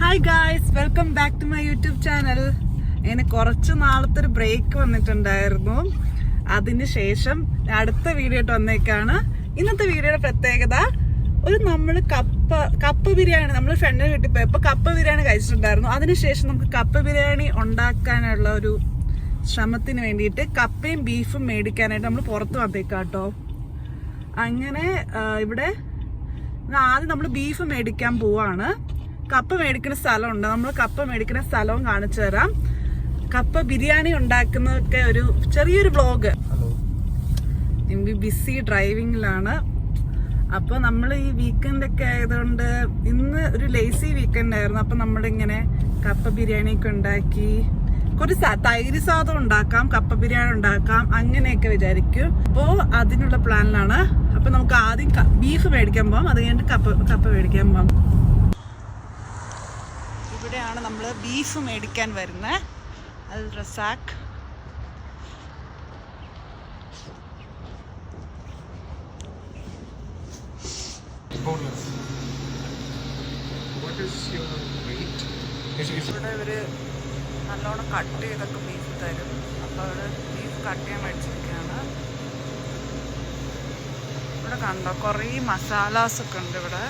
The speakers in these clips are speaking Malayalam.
Hi guys welcome back to my YouTube channel ഇങ്ങനെ കുറച്ച് നാളത്തെ ഒരു ബ്രേക്ക് വന്നിട്ടുണ്ടായിരുന്നു. അതിന് ശേഷം അടുത്ത വീഡിയോ ആയിട്ട് വന്നേക്കാണ്. ഇന്നത്തെ വീഡിയോയുടെ പ്രത്യേകത ഒരു നമ്മൾ കപ്പ കപ്പ ബിരിയാണി നമ്മൾ ഫ്രണ്ടിന് വീട്ടിൽ പോയപ്പോൾ കപ്പ ബിരിയാണി കഴിച്ചിട്ടുണ്ടായിരുന്നു. അതിനുശേഷം നമുക്ക് കപ്പ ബിരിയാണി ഉണ്ടാക്കാനുള്ള ഒരു ശ്രമത്തിന് വേണ്ടിയിട്ട് കപ്പയും ബീഫും മേടിക്കാനായിട്ട് നമ്മൾ പുറത്ത് വന്നേക്കാട്ടോ അങ്ങനെ ഇവിടെ ആദ്യം നമ്മൾ ബീഫ് മേടിക്കാൻ പോവാണ്. കപ്പ മേടിക്കുന്ന സ്ഥലമുണ്ട്. നമ്മൾ കപ്പ മേടിക്കുന്ന സ്ഥലവും കാണിച്ചു തരാം. കപ്പ ബിരിയാണി ഉണ്ടാക്കുന്നതൊക്കെ ഒരു ചെറിയൊരു ബ്ലോഗ്. MB BC ഡ്രൈവിങ്ങിലാണ്. അപ്പോൾ നമ്മൾ ഈ വീക്കെൻഡ് ഒക്കെ ആയതുകൊണ്ട് ഇന്ന് ഒരു ലേസി വീക്കെൻഡ് ആയിരുന്നു. അപ്പോൾ നമ്മളിങ്ങനെ കപ്പ ബിരിയാണി ഒക്കെ ഉണ്ടാക്കി. കുറച്ച് തൈര് സാധം ഉണ്ടാക്കാം കപ്പ ബിരിയാണി ഉണ്ടാക്കാം അങ്ങനെയൊക്കെ വിചാരിക്കും. അപ്പോൾ അതിനുള്ള പ്ലാനിലാണ് അപ്പോൾ നമുക്ക് ആദ്യം ബീഫ് മേടിക്കാൻ പോകാം അത് കഴിഞ്ഞിട്ട് കപ്പ കപ്പ മേടിക്കാൻ പോകാം ഇവിടെയാണ് നമ്മൾ ബീഫ് മേടിക്കാൻ വരുന്നത് അൽ Razak Boneless. What is your weight? Is is ഇവിടെ ഇവർ നല്ലോണം കട്ട് ചെയ്തൊക്കെ ബീഫ് തരും അപ്പോൾ അവിടെ ബീഫ് കട്ട് ചെയ്യാൻ മേടിച്ചിരിക്കുകയാണ് ഇവിടെ കണ്ടോ കുറേ മസാലാസ് ഒക്കെ ഉണ്ട് ഇവിടെ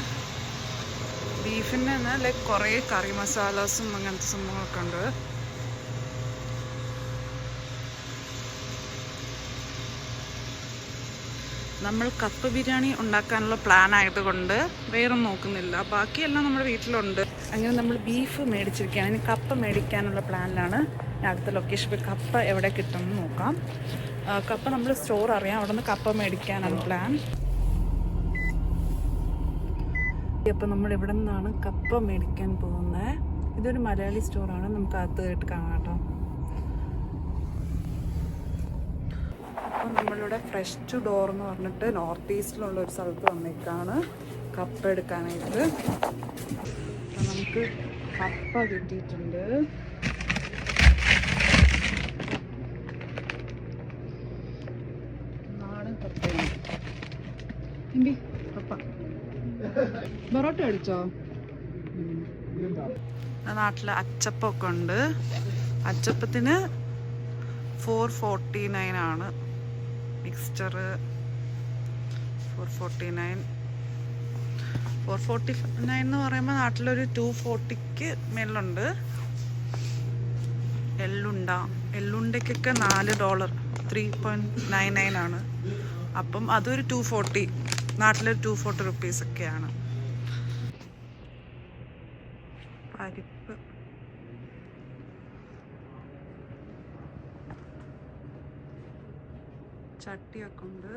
ബീഫിന്റെ തന്നെ ലൈക്ക് കുറേ കറി മസാലാസും അങ്ങനത്തെ സംഭവങ്ങളൊക്കെ ഉണ്ട്. നമ്മൾ കപ്പ ബിരിയാണി ഉണ്ടാക്കാനുള്ള പ്ലാൻ ആയതുകൊണ്ട് വേറെ നോക്കുന്നില്ല. ബാക്കിയെല്ലാം നമ്മുടെ വീട്ടിലുണ്ട്. അങ്ങനെ നമ്മൾ ബീഫ് മേടിച്ചിരിക്കുകയാണ്. ഇനി കപ്പ മേടിക്കാനുള്ള പ്ലാനിലാണ് അടുത്ത ലൊക്കേഷൻ പോയി കപ്പ എവിടെ കിട്ടുമെന്ന് നോക്കാം. കപ്പ നമ്മൾ സ്റ്റോർ അറിയാം. അവിടെ നിന്ന് കപ്പ മേടിക്കാനാണ് പ്ലാൻ അപ്പോൾ നമ്മൾ ഇവിടെ നിന്നാണ് കപ്പ മേടിക്കാൻ പോകുന്നത് ഇതൊരു മലയാളി സ്റ്റോറാണ്. നമുക്ക് അകത്ത് കേട്ട് കാണാം കേട്ടോ. അപ്പോൾ നമ്മളിവിടെ ഫ്രഷ് ടു ഡോർ എന്ന് പറഞ്ഞിട്ട് നോർത്ത് ഈസ്റ്റിലുള്ള ഒരു സ്ഥലത്ത് വന്നേക്കാണ് കപ്പ എടുക്കാനായിട്ട്. നമുക്ക് കപ്പ കിട്ടിയിട്ടുണ്ട്. നാടൻ കപ്പയാണ്. കപ്പ. പൊറോട്ട അടിച്ചോ? നാട്ടിൽ അച്ചപ്പൊക്കെ ഉണ്ട്. അച്ചപ്പത്തിന് ഫോർ ഫോർട്ടി നയൻ ആണ്. Mixture four forty nine four forty nine എന്ന് പറയുമ്പോൾ നാട്ടിലൊരു ടു ഫോർട്ടിക്ക് മേലുണ്ട് എല്ലുണ്ട എല്ലുണ്ടയ്ക്കൊക്കെ നാല് dollar three point nine nine ആണ്. അപ്പം അതൊരു ടു ഫോർട്ടി നാട്ടിലൊരു ടു ഫോർട്ടി റുപ്പീസ് ഒക്കെയാണ്. പരിപ്പ്. ചട്ടിയൊക്കെ ഉണ്ട്.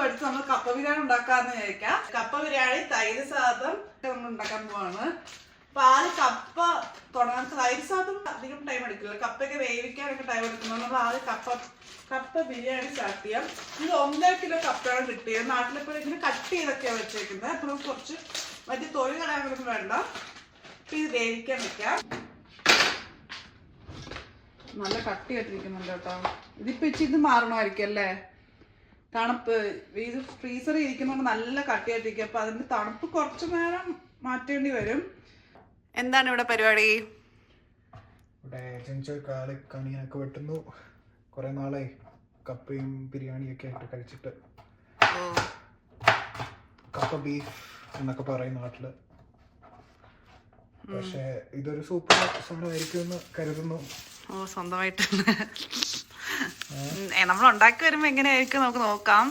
മേടിച്ച് നമ്മൾ കപ്പ ബിരിയാണി ഉണ്ടാക്കാന്ന് വിചാരിക്കാം. കപ്പ ബിരിയാണി തൈര് സാദം നമ്മൾ ഉണ്ടാക്കാൻ പോവാണ്. അപ്പൊ ആദ്യം കപ്പ തുടങ്ങാൻ തൈര് സാദം അധികം ടൈം എടുക്കില്ല. കപ്പയൊക്കെ വേവിക്കാനൊക്കെ ടൈം എടുക്കുന്നത് നമ്മൾ ആദ്യം കപ്പ കപ്പ ബിരിയാണി സ്റ്റാർട്ട് ചെയ്യാം. ഇത് ഒന്നര കിലോ കപ്പയാണ് കിട്ടിയത്. നാട്ടിലെപ്പോഴും ഇങ്ങനെ കട്ട് ചെയ്തൊക്കെയാണ് വെച്ചേക്കുന്നത്. അപ്പോൾ കുറച്ച് മറ്റേ തൊഴിൽ കളയാനൊന്നും വേണ്ട. അപ്പൊ ഇത് വേവിക്കാൻ വെക്കാം. നല്ല കട്ടി കട്ടിരിക്കുന്നുണ്ട് കേട്ടോ. ഇതിപ്പോ ഇച്ചിരി ഇത് മാറണമായിരിക്കും അല്ലേ? തണുപ്പ്. ഇത് ഫ്രീസറിൽ ഇരിക്കുന്നതുകൊണ്ട് നല്ല കട്ടിയായിട്ടിരിക്കും. അപ്പൊ അതിന്റെ തണുപ്പ് കുറച്ചു നേരം മാറ്റേണ്ടി വരും. എന്താണ് ഇവിടെ പരിപാടി? ഇവിടെ കാളി കണിയനൊക്കെ വെട്ടുന്നു. കുറേ നാളായി കപ്പയും ബിരിയാണിയൊക്കെ ആയിട്ട് കഴിച്ചിട്ട്. കപ്പ ബീഫ് എന്നൊക്കെ പറയും നാട്ടിൽ. പക്ഷേ ഇതൊരു സൂപ്പർ സാധനമായിരിക്കും എന്ന് കരുതുന്നു. ഓ സ്വന്തമായിട്ട്. നമ്മൾ ഉണ്ടാക്കി വരുമ്പോ എങ്ങനെയായിരിക്കും നമുക്ക് നോക്കാം.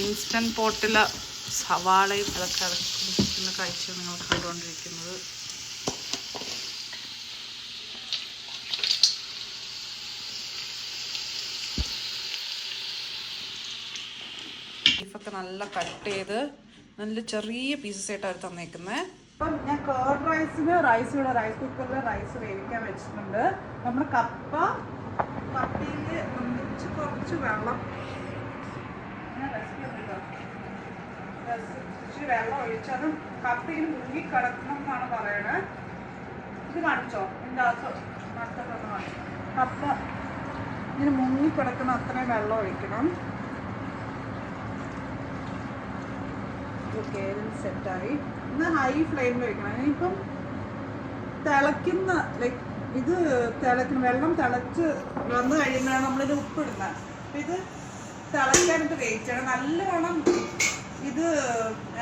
ഇൻസ്റ്റന്റ് പോട്ടിൽ സവാളയും അതൊക്കെ അടക്കുന്ന കാഴ്ച നിങ്ങൾ കണ്ടുകൊണ്ടിരിക്കുന്നത്. ബീഫൊക്കെ നല്ല കട്ട് ചെയ്ത് നല്ല ചെറിയ പീസസ് ആയിട്ട് അവർ തന്നേക്കുന്നത് അപ്പം ഞാൻ കേർഡ് റൈസിന് റൈസ് ഇവിടെ റൈസ് കുക്കറിൽ റൈസ് വേവിക്കാൻ വെച്ചിട്ടുണ്ട്. നമ്മൾ കപ്പ കപ്പയിൽ ഒന്നിച്ച് കുറച്ച് വെള്ളം. ഇച്ചിരി വെള്ളം ഒഴിച്ചത് കപ്പയിൽ മുങ്ങി കിടക്കണം എന്നാണ് പറയണത് ഇത് കാണിച്ചോ? എന്താ അകത്ത് കപ്പ ഇങ്ങനെ മുങ്ങി കിടക്കുന്ന അത്രയും വെള്ളം ഒഴിക്കണം. ഓക്കെ സെറ്റായി. ഇന്ന് ഹൈ ഫ്ലെയിമിൽ വെക്കണം. ഇനിയിപ്പം തിളയ്ക്കുന്ന ലൈക്ക് ഇത് തിളയ്ക്കുന്ന വെള്ളം തിളച്ച് വന്നു കഴിയുമ്പോഴാണ് നമ്മളിത് ഉപ്പിടുന്നത് അപ്പം ഇത് തിളയ്ക്കാനിട്ട് ചെയ്യണം. നല്ലവണ്ണം ഇത്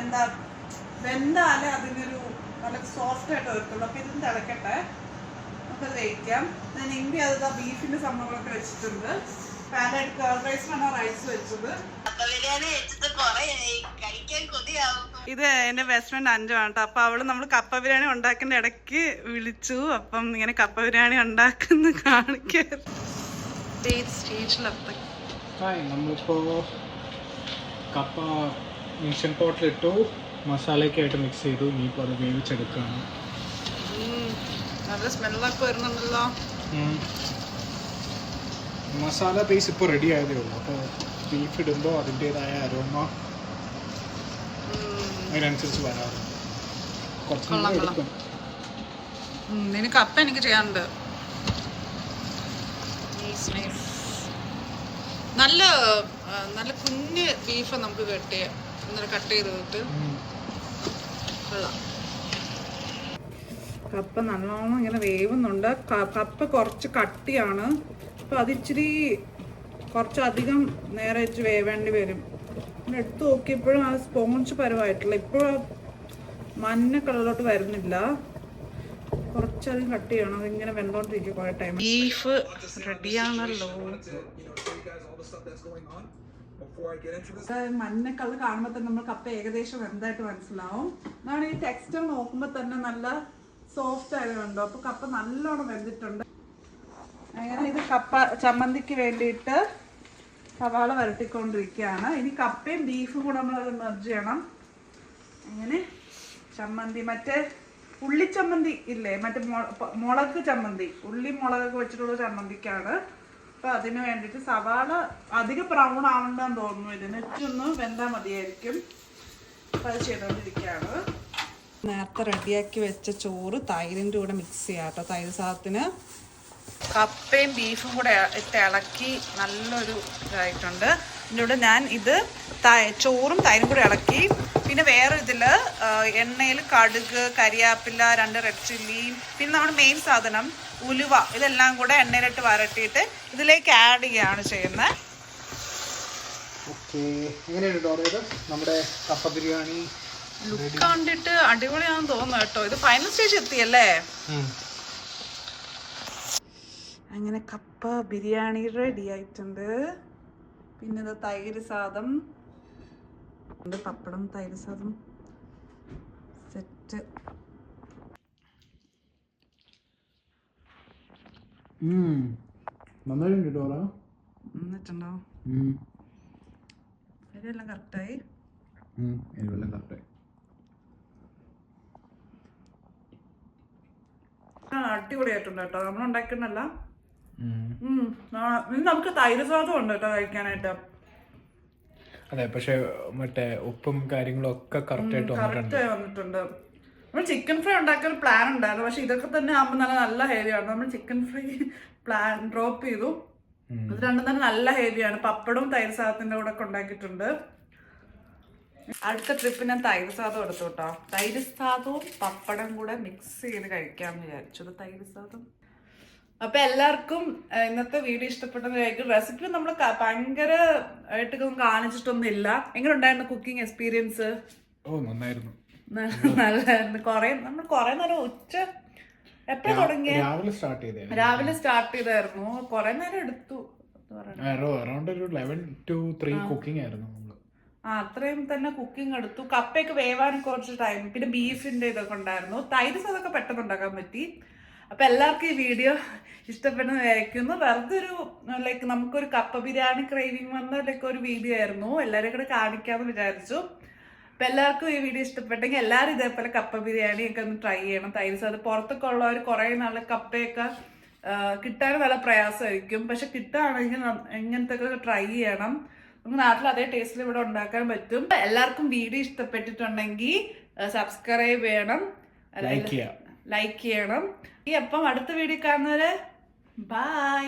എന്താ വെന്താലേ അതിനൊരു നല്ല സോഫ്റ്റ് ആയിട്ട് വരത്തുള്ളൂ. അപ്പം ഇതും തിളക്കട്ടെ നമുക്കത് കഴിക്കാം ഞാൻ ഇമ്പി അത് ബീഫിന്റെ സംഭവങ്ങളൊക്കെ വെച്ചിട്ടുണ്ട്. കേർഡ് റൈസിനാണ് റൈസ് വെച്ചത്. ഇത് എന്റെ ബെസ്റ്റ് ഫ്രണ്ട് അഞ്ചു ആണ് കേട്ടോ അപ്പൊ അവൾ നമ്മൾ കപ്പ ബിരിയാണി ഉണ്ടാക്കുന്ന ഇടയ്ക്ക് വിളിച്ചു. അപ്പം ഇങ്ങനെ കപ്പ ബിരിയാണി ഉണ്ടാക്കുന്ന ഹായ് നമ്മളിപ്പോൾ കപ്പ മിക്സൺ പോട്ടിലിട്ടു മസാലയൊക്കെ ആയിട്ട് മിക്സ് ചെയ്തു. ഇനിയിപ്പോൾ അത് വേവിച്ചെടുക്കുകയാണ് നല്ല സ്മെല്ലൊക്കെ വരുന്നുണ്ടല്ലോ. മസാല ബേസ് ഇപ്പോൾ റെഡി ആയതേ ഉള്ളൂ. അപ്പോൾ ബീഫ് ഇടുമ്പോൾ അതിന്റേതായ അരോമ അതിനനുസരിച്ച് വരാറുണ്ട്. കുറച്ച് ഇനി കപ്പ എനിക്ക് ചെയ്യാനുണ്ട്. നല്ല നല്ല കുഞ്ഞ് ബീഫ് നമുക്ക് കട്ട് ഇന്നലെ കട്ട് ചെയ്തിട്ട്. കപ്പ നല്ലോണം ഇങ്ങനെ വേവുന്നുണ്ട്. കപ്പ കുറച്ച് കട്ടിയാണ്. അപ്പൊ അതിച്ചിരി കുറച്ചധികം നേരെ വെച്ച് വേവേണ്ടി വരും. പിന്നെ എടുത്ത് നോക്കിയപ്പോഴും ആ സ്പോഞ്ച് പരമായിട്ടുള്ള ഇപ്പോഴും മഞ്ഞ കളറിലോട്ട് വരുന്നില്ല. കുറച്ചധികം കട്ട് ചെയ്യണം. അതിങ്ങനെ വെന്തോണ്ടിരിക്കും കുറെ ടൈം ബീഫ് റെഡിയാണല്ലോ മഞ്ഞ കളർ കാണുമ്പോൾ തന്നെ നമ്മൾ കപ്പ ഏകദേശം എന്തായിട്ട് മനസ്സിലാവും. അതാണ് ഈ ടെക്സ്റ്റർ നോക്കുമ്പോൾ തന്നെ നല്ല സോഫ്റ്റ് ആയതുകൊണ്ടോ അപ്പൊ കപ്പ നല്ലോണം വെന്തിട്ടുണ്ട്. അങ്ങനെ ഇത് കപ്പ ചമ്മന്തിക്ക് വേണ്ടിയിട്ട് സവാള വരട്ടിക്കൊണ്ടിരിക്കുകയാണ്. ഇനി കപ്പയും ബീഫും കൂടെ നമ്മൾ മെർജ് ചെയ്യണം. അങ്ങനെ ചമ്മന്തി മറ്റേ ഉള്ളി ചമ്മന്തി ഇല്ലേ? മറ്റേ മുളക് ചമ്മന്തി. ഉള്ളി മുളകൊക്കെ വെച്ചിട്ടുള്ള ചമ്മന്തിക്കാണ്. അപ്പൊ അതിന് വേണ്ടിയിട്ട് സവാള അധികം ബ്രൗൺ ആവണ്ടെന്ന് തോന്നുന്നു ഇതിന്. ഒന്ന് വെന്താൽ മതിയായിരിക്കും. അപ്പൊ അത് ചെയ്തുകൊണ്ടിരിക്കുകയാണ് നേരത്തെ റെഡിയാക്കി വെച്ച ചോറ് തൈരിന്റെ കൂടെ മിക്സ് ചെയ്യാം കേട്ടോ. തൈര് സാധത്തിന് കപ്പയും ബീഫും കൂടെ ഇട്ട് ഇളക്കി നല്ലൊരു ഇതായിട്ടുണ്ട്. ഇതിന്റെ കൂടെ ഞാൻ ഇത് ചോറും തൈരും കൂടെ ഇളക്കി. പിന്നെ വേറെ ഇതിൽ എണ്ണയിൽ കടുക് കരിയാപ്പില്ല രണ്ട് റെഡ് ചില്ലി പിന്നെ നമ്മുടെ മെയിൻ സാധനം ഉലുവ ഇതെല്ലാം കൂടെ എണ്ണയിലിട്ട് വരട്ടിയിട്ട് ഇതിലേക്ക് ആഡ് ചെയ്യുകയാണ് ചെയ്യുന്നത്. ഓക്കെ. എങ്ങനെയുണ്ട് നമ്മുടെ കപ്പ ബിരിയാണി ലുക്ക് കണ്ടിട്ട് അടിപൊളിയാണെന്ന് തോന്നുന്നു കേട്ടോ. ഇത് ഫൈനൽ സ്റ്റേജ് എത്തിയല്ലേ? അങ്ങനെ കപ്പ ബിരിയാണി റെഡി ആയിട്ടുണ്ട്. പിന്നെ ഇത് തൈര് സാദം. പപ്പടം തൈര് സാദം. സെറ്റ്. നന്നായിട്ടുണ്ട് ഡോറ എന്നിട്ടുണ്ടോ ഇതെല്ലാം കറക്റ്റായി എരിവെല്ലാം കറക്റ്റായി ആ അടിപൊളിയായിട്ടുണ്ട് കേട്ടോ. നമ്മൾ ഉണ്ടാക്കുന്നല്ല നമുക്ക് തൈര് സ്വാദം ഉണ്ട് കേട്ടോ കഴിക്കാനായിട്ട്. അതെ പക്ഷെ മറ്റേ ഉപ്പും കാര്യങ്ങളും ഒക്കെ കറക്റ്റ് ആയിട്ട് വന്നിട്ടുണ്ട്. നമ്മൾ ചിക്കൻ ഫ്രൈ ഉണ്ടാക്കാൻ പ്ലാൻ ഉണ്ടായിരുന്നു. പക്ഷെ ഇതൊക്കെ തന്നെ ആകുമ്പോൾ നല്ല നല്ല ഹെവിയാണ് നമ്മൾ ചിക്കൻ ഫ്രൈ പ്ലാൻ ഡ്രോപ്പ് ചെയ്തു. ഇത് രണ്ടും തന്നെ നല്ല ഹെവിയാണ് പപ്പടവും തൈര് സാദത്തിന്റെ കൂടെ ഒക്കെ ഉണ്ടാക്കിയിട്ടുണ്ട്. അടുത്ത ട്രിപ്പ് ഞാൻ തൈര് സാദം എടുത്തു കേട്ടോ. തൈര് സാദവും പപ്പടം കൂടെ മിക്സ് ചെയ്ത് കഴിക്കാമെന്ന് വിചാരിച്ചു. തൈര് സാദം അപ്പൊ എല്ലാവർക്കും ഇന്നത്തെ വീഡിയോ ഇഷ്ടപ്പെട്ടതായിരിക്കും റെസിപ്പി നമ്മൾ ഭയങ്കര ആയിട്ടൊന്നും കാണിച്ചിട്ടൊന്നും ഇല്ല എങ്ങനെ ഉണ്ടായിരുന്നു കുക്കിംഗ് എക്സ്പീരിയൻസ് ഓ നന്നായിരുന്നു. നല്ലായിരുന്നു. കൊറേ നമ്മൾ കൊറേ നേരം ഉച്ച എപ്പോഴും തുടങ്ങിയ? രാവിലെ സ്റ്റാർട്ട് ചെയ്തേ രാവിലെ സ്റ്റാർട്ട് ചെയ്തായിരുന്നു. കൊറേ നേരം എടുത്തു. അറൗണ്ട് ഒരു ലെവൻ ടു ത്രീ കുക്കിംഗ് ആയിരുന്നു ആ അത്രയും തന്നെ കുക്കിംഗ് എടുത്തു. കപ്പയൊക്കെ വേവാൻ കുറച്ച് ടൈം പിന്നെ ബീഫിന്റെ ഇതൊക്കെ ഉണ്ടായിരുന്നു. തൈരസ് അതൊക്കെ പെട്ടെന്ന് ഉണ്ടാക്കാൻ പറ്റി. അപ്പൊ എല്ലാവർക്കും ഈ വീഡിയോ ഇഷ്ടപ്പെടുന്ന വിചാരിക്കുന്നു. വെറുതെ ഒരു ലൈക്ക് നമുക്കൊരു കപ്പ ബിരിയാണി ക്രേവിങ് വന്ന ലൈക്ക് ഒരു വീഡിയോ ആയിരുന്നു. എല്ലാവരും കൂടെ കാണിക്കാമെന്ന് വിചാരിച്ചു. അപ്പൊ എല്ലാവർക്കും ഈ വീഡിയോ ഇഷ്ടപ്പെട്ടെങ്കിൽ എല്ലാവരും ഇതേപോലെ കപ്പ ബിരിയാണി ഒക്കെ ഒന്ന് ട്രൈ ചെയ്യണം. തൈര് അത് പുറത്തൊക്കെ ഉള്ളവർ കുറേ നാളെ കപ്പയൊക്കെ കിട്ടാൻ നല്ല പ്രയാസമായിരിക്കും. പക്ഷെ കിട്ടുകയാണെങ്കിൽ ഇങ്ങനത്തെ ഒക്കെ ട്രൈ ചെയ്യണം. നമുക്ക് നാട്ടിൽ അതേ ടേസ്റ്റിൽ ഇവിടെ ഉണ്ടാക്കാൻ പറ്റും. എല്ലാവർക്കും വീഡിയോ ഇഷ്ടപ്പെട്ടിട്ടുണ്ടെങ്കിൽ സബ്സ്ക്രൈബ് ചെയ്യണം. ലൈക്ക് ചെയ്യാം. ലൈക്ക് ചെയ്യണം. ഈ അപ്പം അടുത്ത വീഡിയോ കാണുന്നവരെ ബൈ.